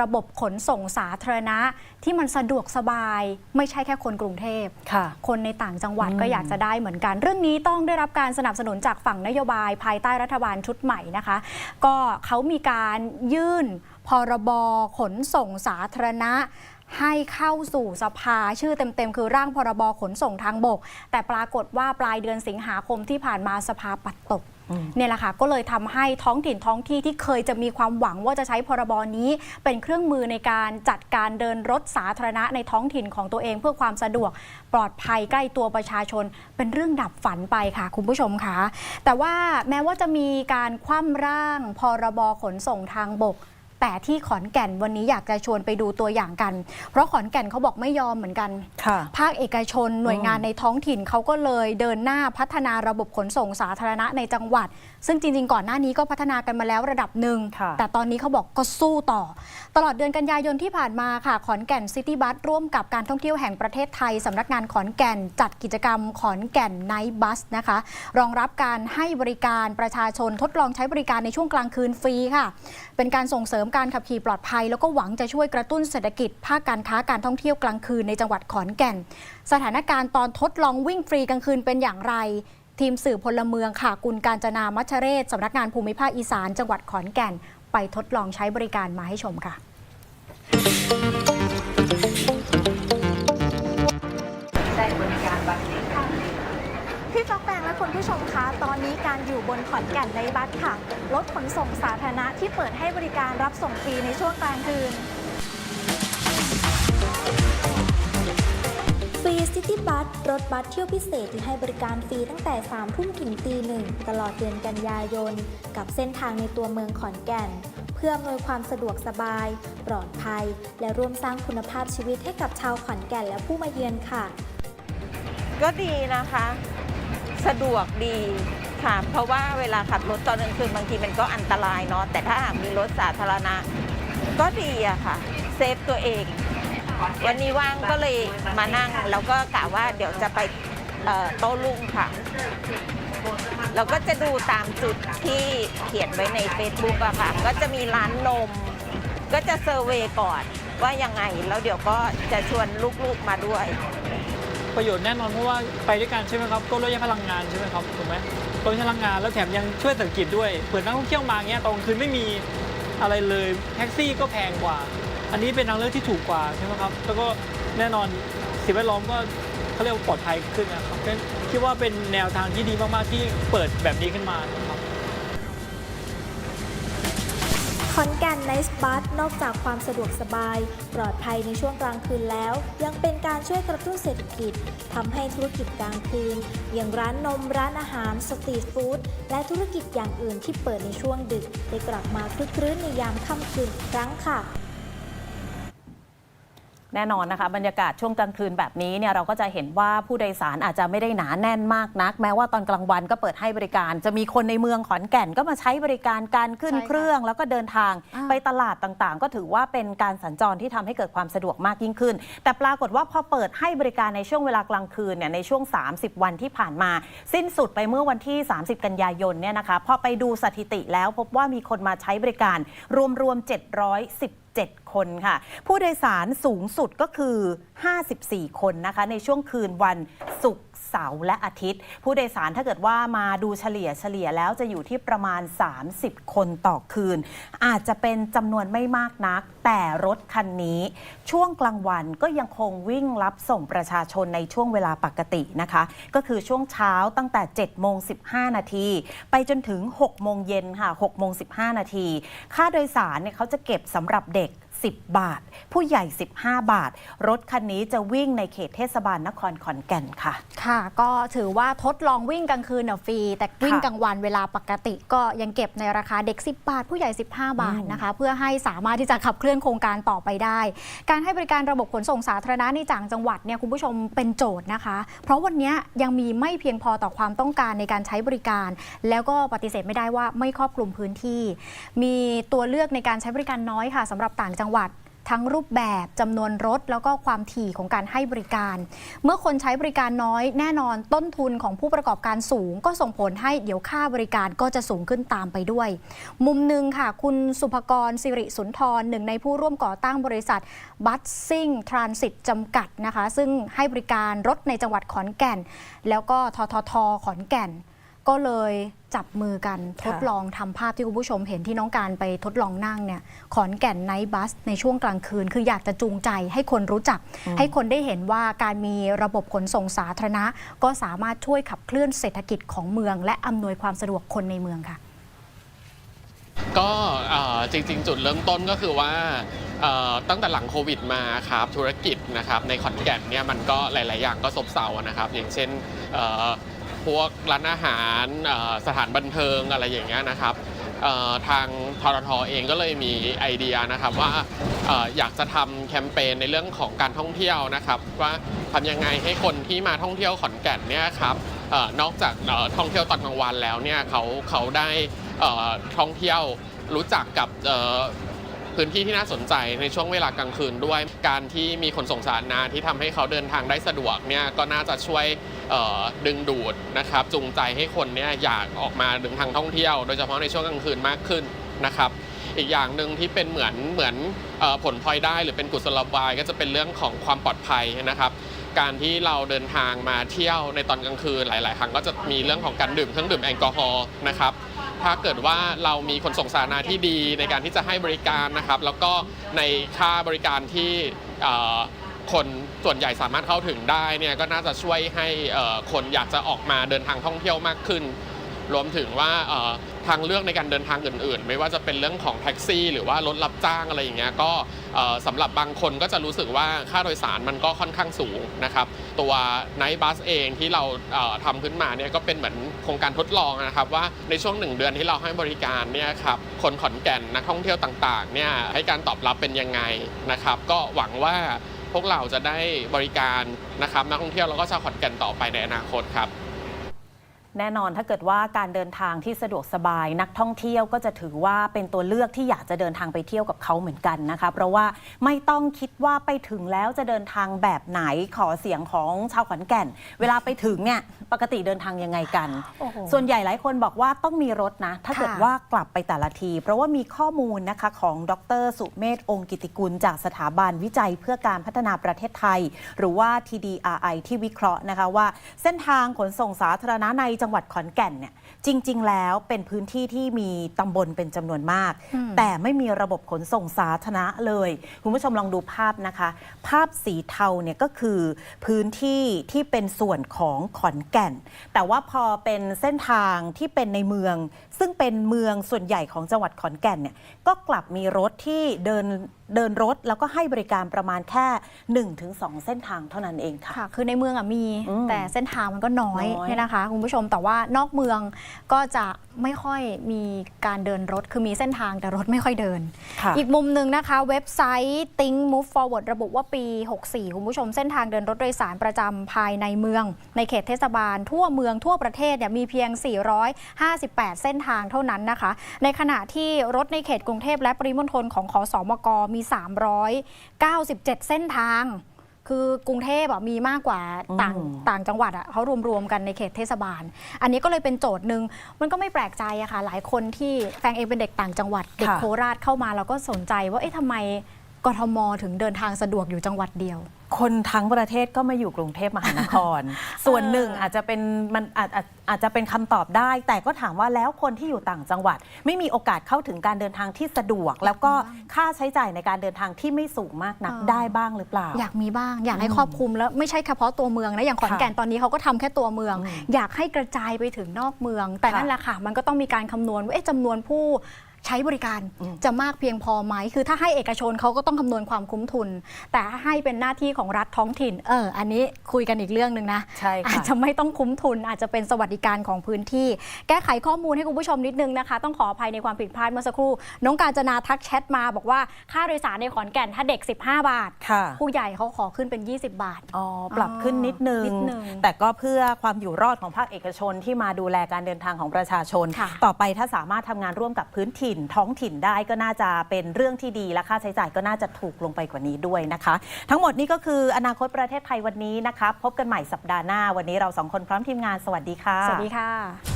ระบบขนส่งสาธารณะ ที่มันสะดวกสบายไม่ใช่แค่คนกรุงเทพค่ะ คนในต่างจังหวัดอืมก็อยากจะได้เหมือนกัน เรื่องนี้ต้องได้รับการสนับสนุนจากฝั่งนโยบายภายใต้รัฐบาลชุดใหม่นะคะ ก็เขามีการยื่นพรบขนส่งสาธารณะให้เข้าสู่สภาชื่อเต็มๆ คือร่างพรบขนส่งทางบก แต่ปรากฏว่าปลายเดือนสิงหาคมที่ผ่านมาสภาปัดตกอืม เนี่ยแหละค่ะก็เลยทำให้ท้องถิ่นท้องที่ที่เคยจะมีความหวังว่าจะใช้พรบนี้ เป็นเครื่องมือในการจัดการเดินรถสาธารณะในท้องถิ่นของตัวเองเพื่อความสะดวกปลอดภัยใกล้ตัวประชาชน เป็นเรื่องดับฝันไปค่ะ คุณผู้ชมค่ะแต่ว่าแม้ว่าจะมีการคว่ำร่าง พรบขนส่งทางบก แต่ที่ขอนแก่นวันนี้อยากจะชวนไปดูตัวอย่างกัน เพราะขอนแก่นเขาบอกไม่ยอมเหมือนกันค่ะภาคเอกชนหน่วยงานในท้องถิ่นเขาก็เลยเดินหน้าพัฒนาระบบขนส่งสาธารณะในจังหวัด ซึ่งจริง ๆ ก่อนหน้านี้ก็พัฒนากันมาแล้วระดับหนึ่งค่ะแต่ตอนนี้เขาบอกก็สู้ต่อ ตลอดเดือนกันยายนที่ผ่านมาค่ะ ขอนแก่นซิตี้บัสร่วมกับการท่องเที่ยวแห่งประเทศไทยสำนักงานขอนแก่นจัดกิจกรรมขอนแก่นไนท์บัสนะคะ รองรับการให้บริการประชาชนทดลองใช้บริการในช่วงกลางคืนฟรีค่ะ เป็นการส่งเสริมการขับขี่ปลอดภัย แล้วก็หวังจะช่วยกระตุ้นเศรษฐกิจ ภาคการค้าการท่องเที่ยวกลางคืนในจังหวัดขอนแก่น สถานการณ์ตอนทดลองวิ่งฟรีกลางคืนเป็นอย่างไร ทีมสื่อพลเมืองค่ะกุลการจนามัชเรศสำนักงานภูมิภาคอีสาน จังหวัดขอนแก่น ไปทดลองใช้บริการมาให้ชมค่ะ ตอนนี้การอยู่บนขอนแก่นในบัสค่ะ รถขนส่งสาธารณะที่เปิดให้บริการรับส่งฟรีในช่วงกลางคืนฟรีซิตี้บัสรถบัสเที่ยวพิเศษที่ให้บริการฟรีตั้งแต่ 3 ทุ่มถึงตีหนึ่งตลอดเดือนกันยายน กับเส้นทางในตัวเมืองขอนแก่น เพื่ออำนวยความสะดวกสบาย ปลอดภัย และร่วมสร้างคุณภาพชีวิตให้กับชาวขอนแก่นและผู้มาเยือนค่ะ ก็ดีนะคะ สะดวกดี ค่ะ เพราะว่าเวลาขับรถตอนกลางคืนบางทีมันก็อันตรายเนาะแต่ถ้าหากมีรถสาธารณะ ก็ดีอะค่ะ เซฟตัวเอง วันนี้ว่างก็เลยมานั่ง แล้วก็กะว่าเดี๋ยวจะไปโต้รุ่งค่ะเราก็จะดูตามจุดที่เขียนไว้ใน Facebook อะค่ะ ก็จะมีร้านนม ก็จะเซอร์เวยก่อนว่ายังไง แล้วเดี๋ยวก็จะชวนลูกๆมาด้วย ประโยชน์แน่นอนเพราะว่าไปด้วยกันใช่ไหมครับ ก็ลดยัพลังงานใช่ไหมครับ ถูกไหม ลดพลังงาน แล้วแถมยังช่วยเศรษฐกิจด้วยเปิดนักท่องเที่ยวมาเงี้ยตอนคืนไม่มีอะไรเลยแท็กซี่ก็แพงกว่า อันนี้เป็นทางเลือกที่ถูกกว่าใช่ไหมครับ แล้วก็แน่นอนสิ่งแวดล้อมก็เขาเรียกว่าปลอดภัยขึ้นนะครับก็คิดว่าเป็นแนวทางที่ดีมากๆที่เปิดแบบนี้ขึ้นมา ขอนแก่นไนส์บัสนอกจากความสะดวกสบาย ปลอดภัยในช่วงกลางคืนแล้ว ยังเป็นการช่วยกระตุ้นเศรษฐกิจทำให้ธุรกิจกลางคืน อย่างร้านนมร้านอาหาร สตรีทฟู้ดและธุรกิจอย่างอื่นที่เปิดในช่วงดึก ได้กลับมาคลึกครื้นในยามค่ำคืนอีกครั้งค่ะ แน่นอนนะคะบรรยากาศช่วงกลางคืนแบบนี้เนี่ยเราก็จะเห็นว่าผู้โดยสารอาจจะไม่ได้หนาแน่นมากนัก แม้ว่าตอนกลางวันก็เปิดให้บริการ จะมีคนในเมืองขอนแก่นก็มาใช้บริการการขึ้นใช่ค่ะเครื่องแล้วก็เดินทางอ่าไปตลาดต่างๆ ก็ถือว่าเป็นการสัญจรที่ทำให้เกิดความสะดวกมากยิ่งขึ้น แต่ปรากฏว่าพอเปิดให้บริการในช่วงเวลากลางคืนเนี่ยในช่วง 30 วันที่ผ่านมา สิ้นสุดไปเมื่อวันที่ 30 กันยายนเนี่ยนะคะพอไปดูสถิติแล้วพบว่ามีคนมาใช้บริการรวมๆ710 7 คนค่ะ ผู้โดยสารสูงสุดก็คือ 54 คนนะคะ ในช่วงคืนวันศุกร์เสาร์และอาทิตย์ ผู้โดยสารถ้าเกิดว่ามาดูเฉลี่ยเฉลี่ยแล้วจะอยู่ที่ประมาณ 30 คนต่อคืน อาจจะเป็นจำนวนไม่มากนัก แต่รถคันนี้ ช่วงกลางวันก็ยังคงวิ่งรับส่งประชาชนในช่วงเวลาปกตินะคะ ก็คือช่วงเช้าตั้งแต่7โมง15 นาทีไปจนถึง 6 โมงเย็นค่ะ6โมง15 นาทีค่าโดยสารเนี่ยเขาจะเก็บสำหรับเด็ก 10 บาท ผู้ใหญ่ 15 บาท รถคันนี้จะวิ่งในเขตเทศบาลนครขอนแก่นค่ะ ค่ะ ก็ถือว่าทดลองวิ่งกลางคืนน่ะฟรี แต่วิ่งค่ะกลางวันเวลาปกติ ก็ยังเก็บในราคาเด็ก 10 บาท ผู้ใหญ่ 15 บาทอืมนะคะ เพื่อให้สามารถที่จะขับเคลื่อนโครงการต่อไปได้ การให้บริการระบบขนส่งสาธารณะในต่างจังหวัดเนี่ยคุณผู้ชมเป็นโจทย์นะคะ เพราะวันนี้ยังมีไม่เพียงพอต่อความต้องการในการใช้บริการ แล้วก็ปฏิเสธไม่ได้ว่าไม่ครอบคลุมพื้นที่ มีตัวเลือกในการใช้บริการน้อยค่ะสำหรับต่างจังหวัดทั้งรูปแบบจำนวนรถ แล้วก็ความถี่ของการให้บริการ เมื่อคนใช้บริการน้อยแน่นอนต้นทุนของผู้ประกอบการสูง ก็ส่งผลให้เดี๋ยวค่าบริการก็จะสูงขึ้นตามไปด้วย มุมหนึ่งค่ะ คุณสุภกรสิริสุนทรหนึ่งในผู้ร่วมก่อตั้งบริษัทบัสซิ่งทรานสิตจำกัดนะคะ ซึ่งให้บริการรถในจังหวัดขอนแก่น แล้วก็ทททขอนแก่น ก็เลยจับมือกันทดลองทำภาพที่คุณผู้ชมเห็นที่น้องการไปทดลองนั่งเนี่ยขอนแก่นไนท์บัส ในช่วงกลางคืน คืออยากจะจูงใจให้คนรู้จัก ให้คนได้เห็นว่าการมีระบบขนส่งสาธารณะ ก็สามารถช่วยขับเคลื่อนเศรษฐกิจของเมือง และอำนวยความสะดวกคนในเมืองค่ะก็เอ่อจริงๆ จุดเริ่มต้นก็คือว่าเอ่อตั้งแต่หลังโควิดมาครับธุรกิจนะครับในขอนแก่นเนี่ยมันก็หลาย ๆ อย่างก็ซบเซาอะนะครับอย่างเช่นเอ่อ พวกร้านอาหารสถานบันเทิงอะไรอย่างเงี้ยนะครับทางทรทเองก็เลยมีไอเดียนะครับว่าอยากจะทำแคมเปญในเรื่องของการท่องเที่ยวนะครับ ว่าทำยังไงให้คนที่มาท่องเที่ยวขอนแก่นเนี่ยครับนอกจากท่องเที่ยวตอนกลางวันแล้วเนี่ยเขาเขาได้ท่องเที่ยวรู้จักกับ พื้นที่ที่น่าสนใจในช่วงเวลากลางคืนด้วย การที่มีขนส่งสาธารณะที่ทำให้เขาเดินทางได้สะดวกเนี่ยก็น่าจะช่วยดึงดูดนะครับจูงใจให้คนเนี่ยอยากออกมาเดินทางท่องเที่ยว โดยเฉพาะในช่วงกลางคืนมากขึ้นนะครับอีกอย่างหนึ่งที่เป็นเหมือนเหมือนออผลพลอยได้หรือเป็นกุศโลบายก็จะเป็นเรื่องของความปลอดภัยนะครับ การที่เราเดินทางมาเที่ยวในตอนกลางคืนหลาย ๆ ครั้งก็จะมีเรื่องของการดื่มเครื่องดื่มแอลกอฮอล์นะครับ ถ้าเกิดว่าเรามีขนส่งสาธารณะที่ดีในการที่จะให้บริการนะครับ แล้วก็ในค่าบริการที่คนส่วนใหญ่สามารถเข้าถึงได้เนี่ยก็น่าจะช่วยให้คนอยากจะออกมาเดินทางท่องเที่ยวมากขึ้น รวมถึงว่าทางเลือกในการเดินทางอื่น ๆ ไม่ว่าจะเป็นเรื่องของแท็กซี่ หรือว่ารถรับจ้างอะไรอย่างเงี้ยก็สำหรับบางคนก็จะรู้สึกว่าค่าโดยสารมันก็ค่อนข้างสูงนะครับตัว Night Bus เองที่เราเอ่อทำขึ้นมาเนี่ยก็เป็นเหมือนโครงการทดลองนะครับว่าในช่วงหนึ่งเดือนที่เราให้บริการเนี่ยครับคนขอนแก่นนักท่องเที่ยวต่างๆเนี่ยให้การตอบรับเป็นยังไงนะครับก็หวังว่าพวกเราจะได้บริการนะครับนักท่องเที่ยวแล้วก็ชาวขอนแก่นต่อไปในอนาคตครับ แน่นอนถ้าเกิดว่าการเดินทางที่สะดวกสบาย นักท่องเที่ยวก็จะถือว่าเป็นตัวเลือกที่อยากจะเดินทางไปเที่ยวกับเขาเหมือนกันนะคะเพราะว่าไม่ต้องคิดว่าไปถึงแล้วจะเดินทางแบบไหนขอเสียงของชาวขอนแก่น เวลาไปถึงเนี่ยปกติเดินทางยังไงกันโอ้โหส่วนใหญ่หลายคนบอกว่าต้องมีรถนะ ถ้าเกิดค่ะว่ากลับไปแต่ละที เพราะว่ามีข้อมูลนะคะของดร สุเมธองค์กิติกุล จากสถาบันวิจัยเพื่อการพัฒนาประเทศไทย หรือว่า TDRI ที่วิเคราะห์นะคะว่า เส้นทางขนส่งสาธารณะในจังหวัดขอนแก่นเนี่ยจริง ๆ แล้วเป็นพื้นที่ที่มีตำบลเป็นจำนวนมากอืมแต่ไม่มีระบบขนส่งสาธารณะเลย คุณผู้ชมลองดูภาพนะคะ ภาพสีเทาเนี่ยก็คือพื้นที่ที่เป็นส่วนของขอนแก่น แต่ว่าพอเป็นเส้นทางที่เป็นในเมือง ซึ่งเป็นเมืองส่วนใหญ่ของจังหวัดขอนแก่นเนี่ยก็กลับมีรถที่เดินเดินรถแล้วก็ให้บริการประมาณแค่ 1-2 เส้นทางเท่านั้นเองค่ะ ค่ะ คือในเมืองอะมีอืมแต่เส้นทางมันก็น้อยน้อย เนี่ยนะคะคุณผู้ชมแต่ว่านอกเมืองก็จะไม่ค่อยมีการเดินรถคือมีเส้นทางแต่รถไม่ค่อยเดิน ค่ะ อีกมุมหนึ่งนะคะ เว็บไซต์ Think Move Forward ระบุว่าปี 64 คุณผู้ชมเส้นทางเดินรถโดยสารประจำภายในเมือง ในเขตเทศบาล ทั่วเมืองทั่วประเทศเนี่ยมีเพียง 458 เส้นทางเท่านั้นนะคะ ในขณะที่รถในเขตกรุงเทพและปริมณฑลของขอสอมกมี397 เส้นทาง คือกรุงเทพอะมีมากกว่าต่างอืมต่างจังหวัดอะเขารวมๆกันในเขตเทศบาล อันนี้ก็เลยเป็นโจทย์หนึ่งมันก็ไม่แปลกใจอะค่ะ หลายคนที่แฟงเองเป็นเด็กต่างจังหวัด เด็กค่ะ โคราชเข้ามาเราก็สนใจว่าเอ๊ะทำไม กทมถึงเดินทางสะดวกอยู่จังหวัดเดียว คนทั้งประเทศก็มาอยู่กรุงเทพมหานคร ส่วนหนึ่งอาจจะเป็นมันอาจอาจอาจจะเป็นคำตอบได้ แต่ก็ถามว่าแล้วคนที่อยู่ต่างจังหวัด ไม่มีโอกาสเข้าถึงการเดินทางที่สะดวก แล้วก็ค่าใช้จ่ายในการเดินทางที่ไม่สูงมากนักเออได้บ้างหรือเปล่า อยากมีบ้าง อยากให้ครอบคลุมแล้วไม่ใช่เฉพาะตัวเมืองนะอย่างขอนแก่นตอนนี้เขาก็ทำแค่ตัวเมือง อืมอยากให้กระจายไปถึงนอกเมือง แต่ค่ะนั่นแหละค่ะ มันก็ต้องมีการคำนวณว่าเอ๊ะจำนวนผู้ ใช้บริการอืมจะมากเพียงพอไหม คือถ้าให้เอกชนเขาก็ต้องคำนวณความคุ้มทุน แต่ถ้าให้เป็นหน้าที่ของรัฐท้องถิ่น เออ อันนี้คุยกันอีกเรื่องหนึ่งนะใช่อาจค่ะจะไม่ต้องคุ้มทุน อาจจะเป็นสวัสดิการของพื้นที่ แก้ไขข้อมูลให้คุณผู้ชมนิดนึงนะคะ ต้องขออภัยในความผิดพลาดเมื่อสักครู่ น้องการจนาทักแชทมา บอกว่าค่าโดยสารในขอนแก่นถ้าเด็ก 15 บาทค่ะผู้ใหญ่เขาขอขึ้นเป็น 20 บาท อ๋อ ปรับขึ้นนิดนึงนิดนึง แต่ก็เพื่อความอยู่รอดของภาคเอกชนที่มาดูแลการเดินทางของประชาชนค่ะต่อไปถ้าสามารถทำงานร่วมกับพื้นถิ่นถิ่นท้องถิ่นได้ก็น่าจะเป็นเรื่องที่ดีและค่าใช้จ่ายก็น่าจะถูกลงไปกว่านี้ด้วยนะคะ ทั้งหมดนี้ก็คืออนาคตประเทศไทยวันนี้นะคะพบกันใหม่สัปดาห์หน้า วันนี้เราสองคนพร้อมทีมงานสวัสดีค่ะ สวัสดีค่ะ